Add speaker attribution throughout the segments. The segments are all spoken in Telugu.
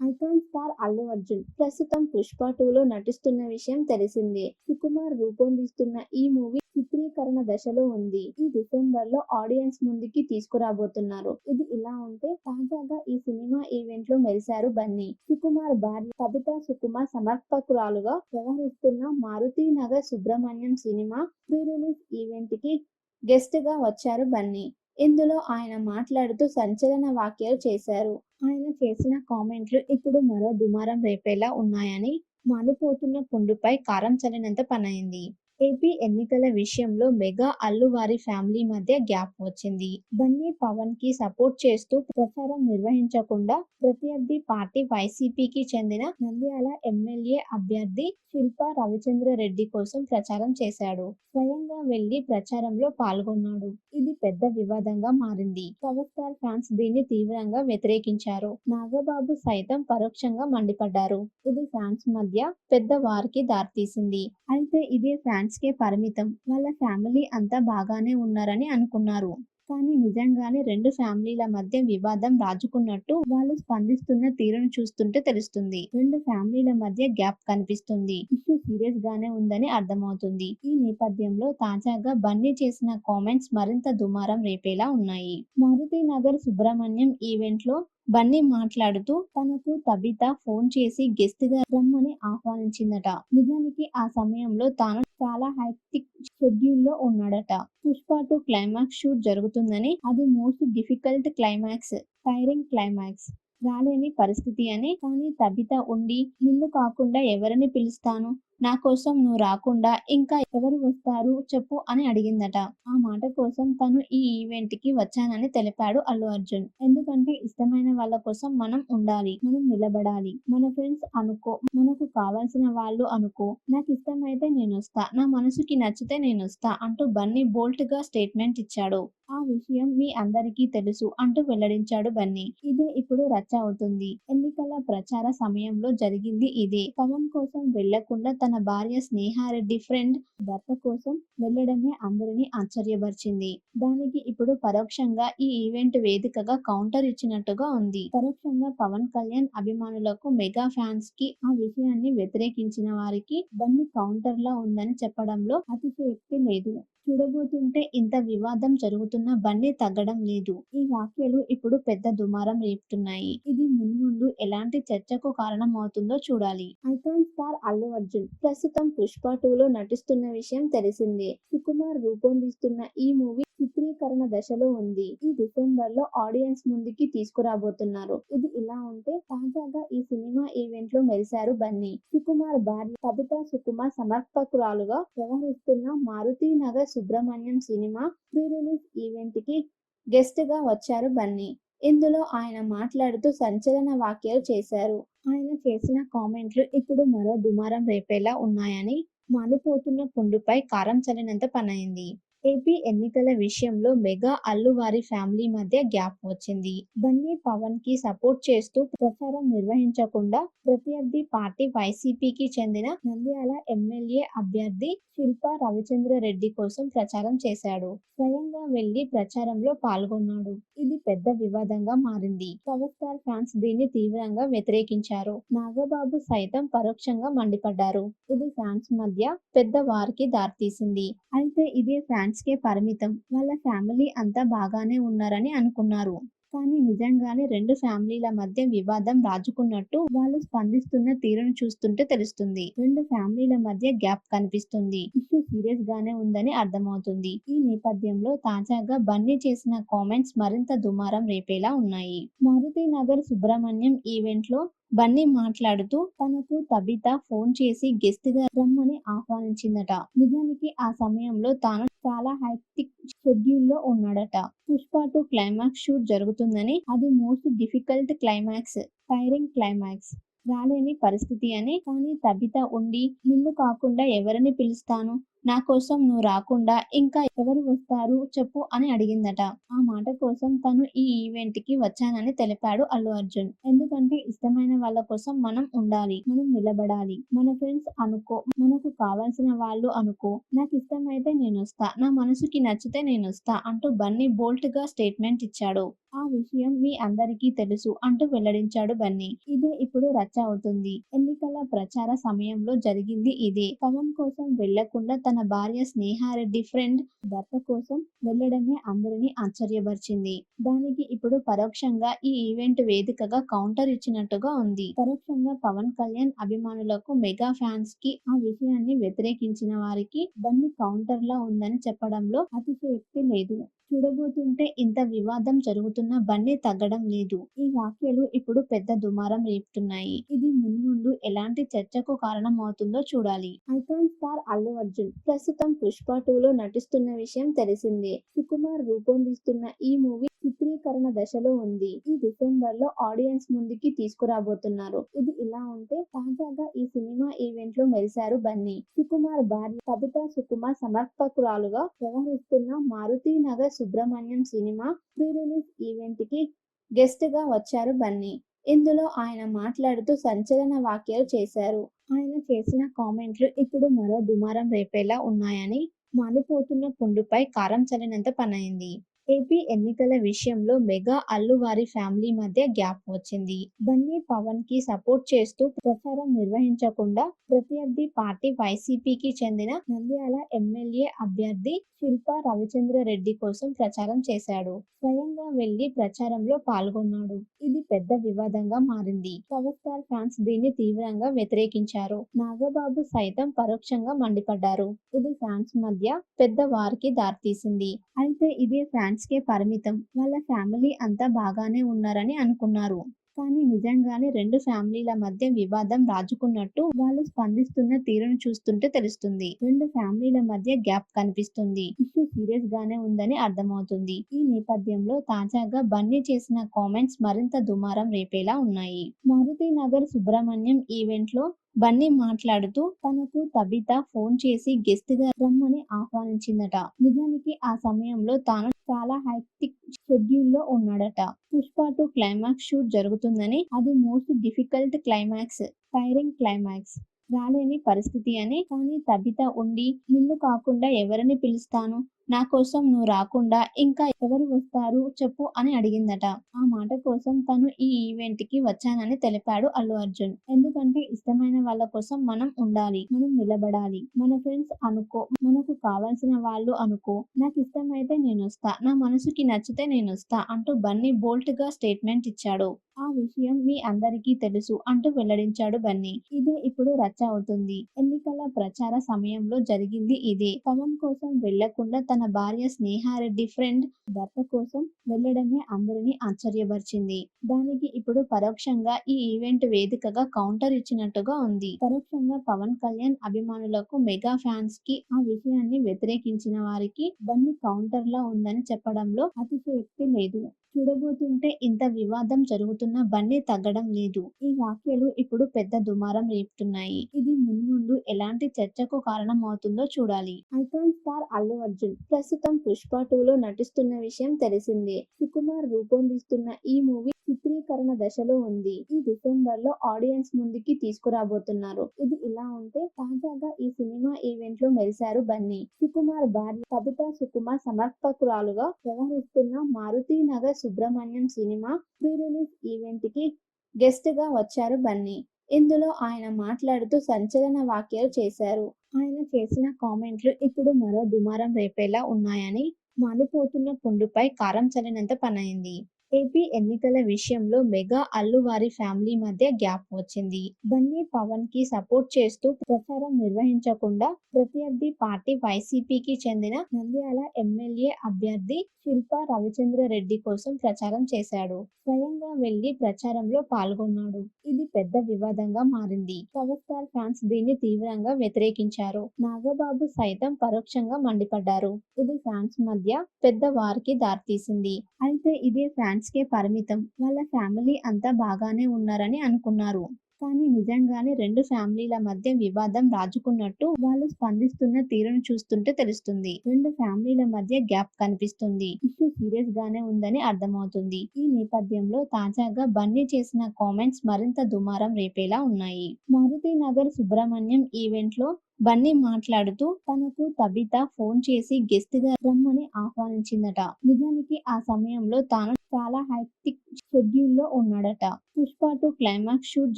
Speaker 1: ఐకాన్ స్టార్ అల్లు అర్జున్ ప్రస్తుతం పుష్ప టూలో నటిస్తున్న విషయం తెలిసిందే. సుకుమార్ రూపొందిస్తున్న ఈ మూవీ చిత్రీకరణ దశలో ఉంది. ఈ డిసెంబర్లో ఆడియన్స్ ముందుకి తీసుకురాబోతున్నారు. ఇది ఇలా ఉంటే తాజాగా ఈ సినిమా ఈవెంట్లో మెరిశారు బన్నీ. సుకుమార్ భార్య కవిత సుకుమార్ సమర్పకురాలుగా వ్యవహరిస్తున్న Maruthi Nagar Subramanyam cinema pre release ఈవెంట్కి గెస్ట్గా వచ్చారు బన్నీ. ఇందులో ఆయన మాట్లాడుతూ సంచలన వ్యాఖ్యలు చేశారు. ఆయన చేసిన కామెంట్లు ఇప్పుడు మరో దుమారం రేపేలా ఉన్నాయని మాడిపోతున్న పుండుపై కారం చల్లినంత పనైంది. ఏపీ ఎన్నికల విషయంలో మెగా అల్లు వారి ఫ్యామిలీ మధ్య గ్యాప్ వచ్చింది. బన్నీ పవన్కి సపోర్ట్ చేస్తూ ప్రచారం నిర్వహించకుండా ప్రత్యర్థి పార్టీ వైసీపీకి చెందిన నంద్యాల ఎమ్మెల్యే అభ్యర్థి శిల్పా రవిచంద్ర రెడ్డి కోసం ప్రచారం చేశాడు. స్వయంగా వెళ్ళి ప్రచారంలో పాల్గొన్నాడు. ఇది పెద్ద వివాదంగా మారింది. పవర్ స్టార్ ఫ్యాన్స్ దీన్ని తీవ్రంగా వ్యతిరేకించారు. నాగబాబు సైతం పరోక్షంగా మండిపడ్డారు. ఇది ఫ్యాన్స్ మధ్య పెద్ద వారికి దారితీసింది. అయితే ఇదే ఫ్యాన్స్ కే పరిమితం. వాళ్ళ ఫ్యామిలీ అంతా బాగానే ఉన్నారని అనుకున్నారు. కానీ నిజంగానే రెండు ఫ్యామిలీల మధ్య వివాదం రాజుకున్నట్టు వాళ్ళు స్పందిస్తున్న తీరును చూస్తుంటే తెలుస్తుంది. రెండు ఫ్యామిలీల మధ్య గ్యాప్ కనిపిస్తుంది. ఇష్యూ సీరియస్ గానే ఉందని అర్థమవుతుంది. ఈ నేపథ్యంలో తాజాగా బన్నీ చేసిన కామెంట్స్ మరింత దుమారం రేపేలా ఉన్నాయి. మారుతి నగర్ సుబ్రహ్మణ్యం ఈవెంట్లో బన్నీ మాట్లాడుతూ తనకు తబిత ఫోన్ చేసి గెస్ట్గా రమ్మని ఆహ్వానించిందట. నిజానికి ఆ సమయంలో తాను చాలా హైక్టిక్ షెడ్యూల్లో ఉన్నాడట. పుష్ప టూ క్లైమాక్స్ షూట్ జరుగుతుందని అది most difficult climax tiring climax. రాలేని పరిస్థితి అని కానీ తబిత ఉండి నిన్ను కాకుండా ఎవరిని పిలుస్తాను? నా కోసం నువ్వు రాకుండా ఇంకా ఎవరు వస్తారు చెప్పు అని అడిగిందట. ఆ మాట కోసం తను ఈ ఈవెంట్కి వచ్చానని తెలిపాడు అల్లు అర్జున్. ఎందుకంటే ఇష్టమైన వాళ్ళ కోసం మనం ఉండాలి మనం నిలబడాలి. మన ఫ్రెండ్స్ అనుకో మనకు కావాల్సిన వాళ్ళు అనుకో. నాకు ఇష్టమైతే నేను వస్తా నా మనసుకి నచ్చితే నేను వస్తా అంటూ బన్నీ బోల్ట్గా స్టేట్మెంట్ ఇచ్చాడు. ఆ విషయం మీ అందరికీ తెలుసు అంటూ వెల్లడించాడు బన్నీ. ఇదే ఇప్పుడు రచ్చ అవుతుంది. ఎన్నికల ప్రచార సమయంలో జరిగింది ఇదే. పవన్ కోసం వెళ్ళకుండా తన భార్య స్నేహారెడ్డి ఫ్రెండ్ భర్త కోసం వెళ్ళడమే అందరినీ ఆశ్చర్యపరిచింది. దానికి ఇప్పుడు పరోక్షంగా ఈ ఈవెంట్ వేదికగా కౌంటర్ ఇచ్చినట్టుగా ఉంది. పరోక్షంగా పవన్ కళ్యాణ్ అభిమానులకు మెగా ఫ్యాన్స్కి ఆ విషయాన్ని వ్యతిరేకించిన వారికి బన్ని కౌంటర్ లా ఉందని చెప్పడంలో అతిశయోక్తి లేదు. చూడబోతుంటే ఇంత వివాదం జరుగుతున్న బన్నీ తగ్గడం లేదు. ఈ వ్యాఖ్యలు ఇప్పుడు పెద్ద దుమారం రేపుతున్నాయి. ఇది మున్ముందు ఎలాంటి చర్చకు కారణం అవుతుందో చూడాలి. ఐకాన్ స్టార్ అల్లు అర్జున్ ప్రస్తుతం పుష్ప టూలో నటిస్తున్న విషయం తెలిసిందే. సుకుమార్ రూపొందిస్తున్న ఈ మూవీ చిత్రీకరణ దశలో ఉంది. ఈ డిసెంబర్లో ఆడియన్స్ ముందుకి తీసుకురాబోతున్నారు. ఇది ఇలా ఉంటే తాజాగా ఈ సినిమా ఈవెంట్లో మెరిశారు బన్నీ. సుకుమార్ భార్య కవిత సుకుమార్ సమర్పకురాలుగా వ్యవహరిస్తున్న Maruthi Nagar Subramanyam cinema pre release ఈవెంట్కి గెస్ట్గా వచ్చారు బన్నీ. ఇందులో ఆయన మాట్లాడుతూ సంచలన వ్యాఖ్యలు చేశారు. ఆయన చేసిన కామెంట్లు ఇప్పుడు మరో దుమారం రేపేలా ఉన్నాయని మాలిపోతున్న పుండుపై కారం చల్లినంత పనైంది. ఏపీ ఎన్నికల విషయంలో మెగా అల్లు వారి ఫ్యామిలీ మధ్య గ్యాప్ వచ్చింది. బన్నీ పవన్కి సపోర్ట్ చేస్తూ ప్రచారం నిర్వహించకుండా ప్రత్యర్థి పార్టీ వైసీపీకి చెందిన నంద్యాల ఎమ్మెల్యే అభ్యర్థి శిల్పా రవిచంద్ర రెడ్డి కోసం ప్రచారం చేశాడు. స్వయంగా వెళ్ళి ప్రచారంలో పాల్గొన్నాడు. ఇది పెద్ద వివాదంగా మారింది. పవర్ స్టార్ ఫ్యాన్స్ దీన్ని తీవ్రంగా వ్యతిరేకించారు. నాగబాబు సైతం పరోక్షంగా మండిపడ్డారు. ఇది ఫ్యాన్స్ మధ్య పెద్ద వారికి దారితీసింది. అయితే ఇదే ఫ్యాన్స్ కే పరిమితం. వాళ్ళ ఫ్యామిలీ అంతా బాగానే ఉన్నారని అనుకున్నారు. కానీ నిజంగానే రెండు ఫ్యామిలీల మధ్య వివాదం రాజుకున్నట్టు వాళ్ళు స్పందిస్తున్న తీరును చూస్తుంటే తెలుస్తుంది. రెండు ఫ్యామిలీల మధ్య గ్యాప్ కనిపిస్తుంది. ఇష్యూ సీరియస్ గానే ఉందని అర్థమవుతుంది. ఈ నేపథ్యంలో తాజాగా బన్నీ చేసిన కామెంట్స్ మరింత దుమారం రేపేలా ఉన్నాయి. మారుతి నగర్ సుబ్రహ్మణ్యం ఈవెంట్లో బన్నీ మాట్లాడుతూ తనకు తబిత ఫోన్ చేసి గెస్ట్గా రమ్మని ఆహ్వానించిందట. నిజానికి ఆ సమయంలో తాను చాలా హైక్టిక్ షెడ్యూల్లో ఉన్నాడట. పుష్ప టూ క్లైమాక్స్ షూట్ జరుగుతుందని అది most difficult climax tiring climax రాలేని పరిస్థితి అని. కానీ తబిత ఉండి నిన్ను కాకుండా ఎవరిని పిలుస్తాను? నా కోసం నువ్వు రాకుండా ఇంకా ఎవరు వస్తారు చెప్పు అని అడిగిందట. ఆ మాట కోసం తను ఈ ఈవెంట్కి వచ్చానని తెలిపాడు అల్లు అర్జున్. ఎందుకంటే ఇష్టమైన వాళ్ళ కోసం మనం ఉండాలి మనం నిలబడాలి. మన ఫ్రెండ్స్ అనుకో మనకు కావాల్సిన వాళ్ళు అనుకో. నాకు ఇష్టమైతే నేను వస్తా నా మనసుకి నచ్చితే నేను వస్తా అంటూ బన్నీ బోల్ట్గా స్టేట్మెంట్ ఇచ్చాడు. ఆ విషయం మీ అందరికీ తెలుసు అంటూ వెల్లడించాడు బన్నీ. ఇదే ఇప్పుడు రచ్చ అవుతుంది. ఎన్నికల ప్రచార సమయంలో జరిగింది ఇదే. పవన్ కోసం వెళ్ళకుండా తన భార్య స్నేహారెడ్డి ఫ్రెండ్ భర్త కోసం వెళ్ళడమే అందరినీ ఆశ్చర్యపరిచింది. దానికి ఇప్పుడు పరోక్షంగా ఈ ఈవెంట్ వేదికగా కౌంటర్ ఇచ్చినట్టుగా ఉంది. పరోక్షంగా పవన్ కళ్యాణ్ అభిమానులకు మెగా ఫ్యాన్స్కి ఆ విషయాన్ని వ్యతిరేకించిన వారికి బన్నీ కౌంటర్ లా ఉందని చెప్పడంలో అతిశయోక్తి లేదు. చూడబోతుంటే ఇంత వివాదం జరుగుతున్న బన్నీ తగ్గడం లేదు. ఈ వ్యాఖ్యలు ఇప్పుడు పెద్ద దుమారం రేపుతున్నాయి. ఇది మున్ముందు ఎలాంటి చర్చకు కారణం అవుతుందో చూడాలి. ఐకాన్ స్టార్ అల్లు అర్జున్ ప్రస్తుతం పుష్ప టూ లో నటిస్తున్న విషయం తెలిసిందే. సుకుమార్ రూపొందిస్తున్న ఈ మూవీ చిత్రీకరణ దశలో ఉంది. ఈ డిసెంబర్లో ఆడియన్స్ ముందుకి తీసుకురాబోతున్నారు. ఇది ఇలా ఉంటే తాజాగా ఈ సినిమా ఈవెంట్లో మెరిశారు బన్నీ. సుకుమార్ భార్య కవిత సుకుమార్ సమర్పకురాలుగా వ్యవహరిస్తున్న Maruthi Nagar Subramanyam cinema pre release ఈవెంట్కి గెస్ట్గా వచ్చారు బన్నీ. ఇందులో ఆయన మాట్లాడుతూ సంచలన వ్యాఖ్యలు చేశారు. ఆయన చేసిన కామెంట్లు ఇప్పుడు మరో దుమారం రేపేలా ఉన్నాయని మాలిపోతున్న పుండుపై కారం చల్లినంత పనైంది. ఏపీ ఎన్నికల విషయంలో మెగా అల్లువారి ఫ్యామిలీ మధ్య గ్యాప్ వచ్చింది. బన్నీ పవన్కి సపోర్ట్ చేస్తూ ప్రచారం నిర్వహించకుండా ప్రత్యర్థి పార్టీ వైసీపీకి చెందిన నంద్యాల ఎమ్మెల్యే అభ్యర్థి శిల్పా రవిచంద్ర రెడ్డి కోసం ప్రచారం చేశాడు. స్వయంగా వెళ్ళి ప్రచారంలో పాల్గొన్నాడు. ఇది పెద్ద వివాదంగా మారింది. పవర్ స్టార్ ఫ్యాన్స్ దీన్ని తీవ్రంగా వ్యతిరేకించారు. నాగబాబు సైతం పరోక్షంగా మండిపడ్డారు. ఇది ఫ్యాన్స్ మధ్య పెద్ద వారికి దారితీసింది. అయితే ఇదే ఫ్యాన్స్ కే పరిమితం. వాళ్ళ ఫ్యామిలీ అంతా బాగానే ఉన్నారని అనుకున్నారు. కానీ నిజంగానే రెండు ఫ్యామిలీల మధ్య వివాదం రాజుకున్నట్టు వాళ్ళు స్పందిస్తున్న తీరును చూస్తుంటే తెలుస్తుంది. రెండు ఫ్యామిలీల మధ్య గ్యాప్ కనిపిస్తుంది. ఇష్యూ సీరియస్ గానే ఉందని అర్థమవుతుంది. ఈ నేపథ్యంలో తాజాగా బన్నీ చేసిన కామెంట్స్ మరింత దుమారం రేపేలా ఉన్నాయి. మారుతి నగర్ సుబ్రహ్మణ్యం ఈవెంట్లో బన్నీ మాట్లాడుతూ తనకు తబిత ఫోన్ చేసి గెస్ట్గా రమ్మని ఆహ్వానించిందట. నిజానికి ఆ సమయంలో తాను చాలా హైక్టిక్ షెడ్యూల్లో ఉన్నాడట. పుష్ప టూ క్లైమాక్స్ షూట్ జరుగుతుందని అది most difficult climax tiring climax రాలేని పరిస్థితి అని. కానీ తబిత ఉండి నిన్ను కాకుండా ఎవరిని పిలుస్తాను? నా కోసం నువ్వు రాకుండా ఇంకా ఎవరు వస్తారు చెప్పు అని అడిగిందట. ఆ మాట కోసం తను ఈ ఈవెంట్కి వచ్చానని తెలిపాడు అల్లు అర్జున్. ఎందుకంటే ఇష్టమైన వాళ్ళ కోసం మనం ఉండాలి మనం నిలబడాలి. మన ఫ్రెండ్స్ అనుకో మనకు కావాల్సిన వాళ్ళు అనుకో. నాకు ఇష్టమైతే నేను వస్తా నా మనసుకి నచ్చితే నేను వస్తా అంటూ బన్నీ బోల్ట్గా స్టేట్మెంట్ ఇచ్చాడు. ఆ విషయం మీ అందరికీ తెలుసు అంటూ వెల్లడించాడు బన్నీ. ఇదే ఇప్పుడు రచ్చ అవుతుంది. ఎన్నికల ప్రచార సమయంలో జరిగింది ఇదే. పవన్ కోసం వెళ్ళకుండా తన భార్య స్నేహారెడ్డి ఫ్రెండ్ భర్త కోసం వెళ్ళడమే అందరినీ ఆశ్చర్యపరిచింది. దానికి ఇప్పుడు పరోక్షంగా ఈ ఈవెంట్ వేదికగా కౌంటర్ ఇచ్చినట్టుగా ఉంది. పరోక్షంగా పవన్ కళ్యాణ్ అభిమానులకు మెగా ఫ్యాన్స్కి ఆ విషయాన్ని వ్యతిరేకించిన వారికి బన్నీ కౌంటర్ లా ఉందని చెప్పడంలో అతిశయోక్తి లేదు. చూడబోతుంటే ఇంత వివాదం జరుగుతున్న బన్నీ తగ్గడం లేదు. ఈ వ్యాఖ్యలు ఇప్పుడు పెద్ద దుమారం రేపుతున్నాయి. ఇది మున్ముందు ఎలాంటి చర్చకు కారణం అవుతుందో చూడాలి. ఐకాన్ స్టార్ అల్లు అర్జున్ ప్రస్తుతం పుష్ప టూ లో నటిస్తున్న విషయం తెలిసిందే. సుకుమార్ రూపొందిస్తున్న ఈ మూవీ చిత్రీకరణ దశలో ఉంది. ఈ డిసెంబర్లో ఆడియన్స్ ముందుకి తీసుకురాబోతున్నారు. ఇది ఇలా ఉంటే తాజాగా ఈ సినిమా ఈవెంట్లో మెరిశారు బన్నీ. సుకుమార్ భార్య కవిత సుకుమార్ సమర్పకురాలుగా వ్యవహరిస్తున్న Maruthi Nagar Subramanyam cinema pre release ఈవెంట్కి గెస్ట్గా వచ్చారు బన్నీ. ఇందులో ఆయన మాట్లాడుతూ సంచలన వ్యాఖ్యలు చేశారు. ఆయన చేసిన కామెంట్లు ఇప్పుడు మరో దుమారం రేపేలా ఉన్నాయని మాలిపోతున్న పుండుపై కారం చల్లినంత పనైంది. ఏపీ ఎన్నికల విషయంలో మెగా అల్లువారి ఫ్యామిలీ మధ్య గ్యాప్ వచ్చింది. బన్నీ పవన్కి సపోర్ట్ చేస్తూ ప్రచారం నిర్వహించకుండా ప్రత్యర్థి పార్టీ వైసీపీకి చెందిన నంద్యాల ఎమ్మెల్యే అభ్యర్థి శిల్పా రవిచంద్ర రెడ్డి కోసం ప్రచారం చేశాడు. స్వయంగా వెళ్ళి ప్రచారంలో పాల్గొన్నాడు. ఇది పెద్ద వివాదంగా మారింది. పవర్ స్టార్ ఫ్యాన్స్ దీన్ని తీవ్రంగా వ్యతిరేకించారు. నాగబాబు సైతం పరోక్షంగా మండిపడ్డారు. ఇది ఫ్యాన్స్ మధ్య పెద్ద వారికి దారితీసింది. అయితే ఇదే ఫ్యాన్స్ కే పరిమితం. వాళ్ళ ఫ్యామిలీ అంతా బాగానే ఉన్నారని అనుకున్నారు. కానీ నిజంగానే రెండు ఫ్యామిలీల మధ్య వివాదం రాజుకున్నట్టు వాళ్ళు స్పందిస్తున్న తీరును చూస్తుంటే తెలుస్తుంది. రెండు ఫ్యామిలీల మధ్య గ్యాప్ కనిపిస్తుంది. ఇష్యూ సీరియస్ గానే ఉందని అర్థమవుతుంది. ఈ నేపథ్యంలో తాజాగా బన్నీ చేసిన కామెంట్స్ మరింత దుమారం రేపేలా ఉన్నాయి. మారుతి నగర్ సుబ్రహ్మణ్యం ఈవెంట్లో బన్నీ మాట్లాడుతూ తనకు తబిత ఫోన్ చేసి గెస్ట్గా రమ్మని ఆహ్వానించిందట. నిజానికి ఆ సమయంలో తాను చాలా హైక్టిక్ షెడ్యూల్లో ఉన్నాడట. పుష్ప టూ క్లైమాక్స్ షూట్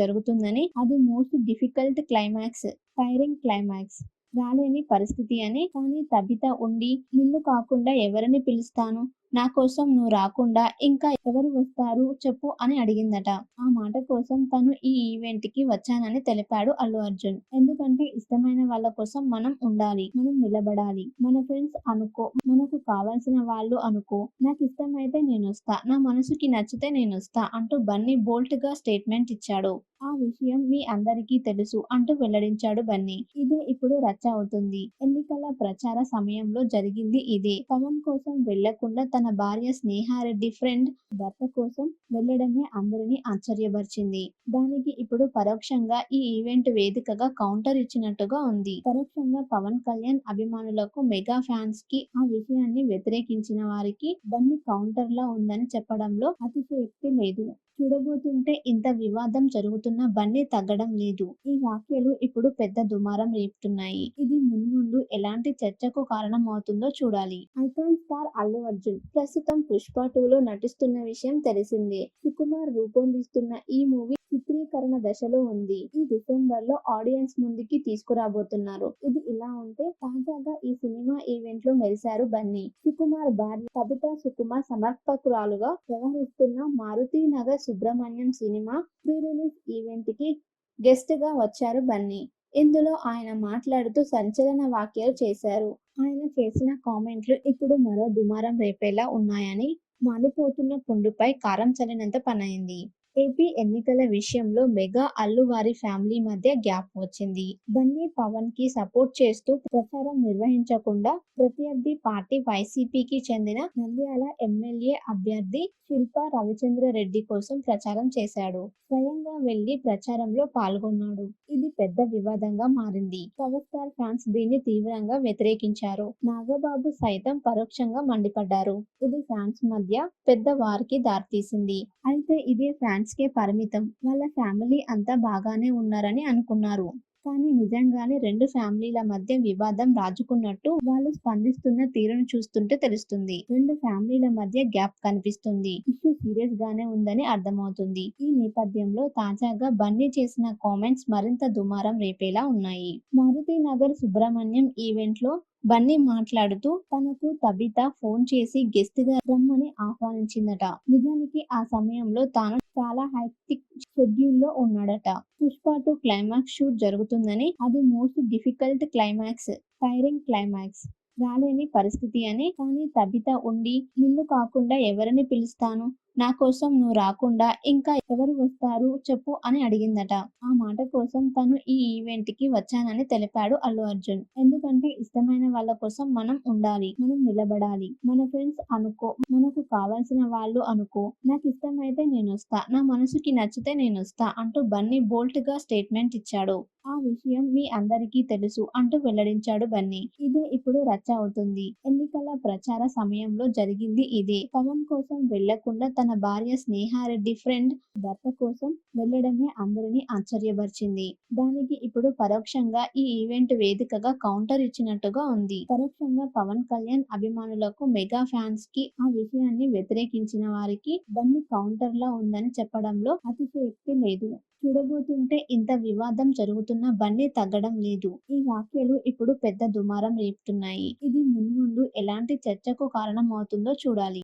Speaker 1: జరుగుతుందని అది most difficult climax tiring climax. రాలేని పరిస్థితి అని కానీ తబిత ఉండి నిన్ను కాకుండా ఎవరిని పిలుస్తాను? నా కోసం నువ్వు రాకుండా ఇంకా ఎవరు వస్తారు చెప్పు అని అడిగిందట. ఆ మాట కోసం తను ఈ ఈవెంట్కి వచ్చానని తెలిపాడు అల్లు అర్జున్. ఎందుకంటే ఇష్టమైన వాళ్ళ కోసం మనం ఉండాలి మనం నిలబడాలి. మన ఫ్రెండ్స్ అనుకో మనకు కావాల్సిన వాళ్ళు అనుకో. నాకు ఇష్టమైతే నేను వస్తా నా మనసుకి నచ్చితే నేను వస్తా అంటూ బన్నీ బోల్ట్గా స్టేట్మెంట్ ఇచ్చాడు. ఆ విషయం మీ అందరికీ తెలుసు అంటూ వెల్లడించాడు బన్నీ. ఇదే ఇప్పుడు రచ్చ అవుతుంది. ఎన్నికల ప్రచార సమయంలో జరిగింది ఇదే. పవన్ కోసం వెళ్ళకుండా తన భార్య స్నేహారెడ్డి ఫ్రెండ్ భర్త కోసం వెళ్ళడమే అందరినీ ఆశ్చర్యపరిచింది. దానికి ఇప్పుడు పరోక్షంగా ఈ ఈవెంట్ వేదికగా కౌంటర్ ఇచ్చినట్టుగా ఉంది. పరోక్షంగా పవన్ కళ్యాణ్ అభిమానులకు మెగా ఫ్యాన్స్కి ఆ విషయాన్ని వ్యతిరేకించిన వారికి బన్ని కౌంటర్ లా ఉందని చెప్పడంలో అతిశయక్తి లేదు. చూడబోతుంటే ఇంత వివాదం జరుగుతున్న బన్నీ తగ్గడం లేదు. ఈ వ్యాఖ్యలు ఇప్పుడు పెద్ద దుమారం రేపుతున్నాయి. ఇది మున్ముందు ఎలాంటి చర్చకు కారణం అవుతుందో చూడాలి. ఐకాన్ స్టార్ అల్లు అర్జున్ ప్రస్తుతం పుష్ప టూ లో నటిస్తున్న విషయం తెలిసిందే. సుకుమార్ రూపొందిస్తున్న ఈ మూవీ చిత్రీకరణ దశలో ఉంది. ఈ డిసెంబర్లో ఆడియన్స్ ముందుకి తీసుకురాబోతున్నారు. ఇది ఇలా ఉంటే తాజాగా ఈ సినిమా ఈవెంట్లో మెరిశారు బన్నీ. సుకుమార్ భార్య కవిత సుకుమార్ సమర్పకురాలుగా వ్యవహరిస్తున్న Maruthi Nagar Subramanyam cinema pre release ఈవెంట్కి గెస్ట్గా వచ్చారు బన్నీ. ఇందులో ఆయన మాట్లాడుతూ సంచలన వ్యాఖ్యలు చేశారు. ఆయన చేసిన కామెంట్లు ఇప్పుడు మరో దుమారం రేపేలా ఉన్నాయని మాలిపోతున్న పుండుపై కారం చల్లినంత పనైంది. ఏపీ ఎన్నికల విషయంలో మెగా అల్లు వారి ఫ్యామిలీ మధ్య గ్యాప్ వచ్చింది. బన్నీ పవన్కి సపోర్ట్ చేస్తూ ప్రచారం నిర్వహించకుండా ప్రత్యర్థి పార్టీ వైసీపీకి చెందిన నంద్యాల ఎమ్మెల్యే అభ్యర్థి శిల్పా రవిచంద్ర రెడ్డి కోసం ప్రచారం చేశాడు. స్వయంగా వెళ్ళి ప్రచారంలో పాల్గొన్నాడు. ఇది పెద్ద వివాదంగా మారింది. పవర్ స్టార్ ఫ్యాన్స్ దీన్ని తీవ్రంగా వ్యతిరేకించారు. నాగబాబు సైతం పరోక్షంగా మండిపడ్డారు. ఇది ఫ్యాన్స్ మధ్య పెద్ద వారికి దారితీసింది. అయితే ఇది ఫ్యాన్స్ కే పరిమితం. వాళ్ళ ఫ్యామిలీ అంతా బాగానే ఉన్నారని అనుకున్నారు. కానీ నిజంగానే రెండు ఫ్యామిలీల మధ్య వివాదం రాజుకున్నట్టు వాళ్ళు స్పందిస్తున్న తీరును చూస్తుంటే తెలుస్తుంది. రెండు ఫ్యామిలీల మధ్య గ్యాప్ కనిపిస్తుంది. ఇష్యూ సీరియస్ గానే ఉందని అర్థమవుతుంది. ఈ నేపథ్యంలో తాజాగా బన్నీ చేసిన కామెంట్స్ మరింత దుమారం రేపేలా ఉన్నాయి. మారుతి నగర్ సుబ్రహ్మణ్యం ఈవెంట్లో బన్నీ మాట్లాడుతూ తనకు తబిత ఫోన్ చేసి గెస్ట్గా రమ్మని ఆహ్వానించిందట. నిజానికి ఆ సమయంలో తాను చాలా హైక్టిక్ షెడ్యూల్లో ఉన్నాడట. పుష్ప టూ క్లైమాక్స్ షూట్ జరుగుతుందని అది most difficult climax tiring climax రాలేని పరిస్థితి అని కానీ తబిత ఉండి నిన్ను కాకుండా ఎవరిని పిలుస్తాను? నా కోసం నువ్వు రాకుండా ఇంకా ఎవరు వస్తారు చెప్పు అని అడిగిందట. ఆ మాట కోసం తను ఈ ఈవెంట్కి వచ్చానని తెలిపాడు అల్లు అర్జున్. ఎందుకంటే ఇష్టమైన వాళ్ళ కోసం మనం ఉండాలి మనం నిలబడాలి. మన ఫ్రెండ్స్ అనుకో మనకు కావాల్సిన వాళ్ళు అనుకో. నాకు ఇష్టమైతే నేను వస్తా నా మనసుకి నచ్చితే నేను వస్తా అంటూ బన్నీ బోల్ట్గా స్టేట్మెంట్ ఇచ్చాడు. ఆ విషయం మీ అందరికీ తెలుసు అంటూ వెల్లడించాడు బన్నీ. ఇదే ఇప్పుడు రచ్చ అవుతుంది. ఎన్నికల ప్రచార సమయంలో జరిగింది ఇదే. పవన్ కోసం వెళ్ళకుండా తన భార్య స్నేహారెడ్డి ఫ్రెండ్ భర్త కోసం వెళ్ళడమే అందరినీ ఆశ్చర్యపరిచింది. దానికి ఇప్పుడు పరోక్షంగా ఈ ఈవెంట్ వేదికగా కౌంటర్ ఇచ్చినట్టుగా ఉంది. పరోక్షంగా పవన్ కళ్యాణ్ అభిమానులకు మెగా ఫ్యాన్స్కి ఆ విషయాన్ని వ్యతిరేకించిన వారికి బన్నీ కౌంటర్ లా ఉందని చెప్పడంలో అతిశయోక్తి లేదు. చూడబోతుంటే ఇంత వివాదం జరుగుతున్న బన్నీ తగ్గడం లేదు. ఈ వ్యాఖ్యలు ఇప్పుడు పెద్ద దుమారం రేపుతున్నాయి. ఇది మున్ముందు ఎలాంటి చర్చకు కారణం అవుతుందో చూడాలి.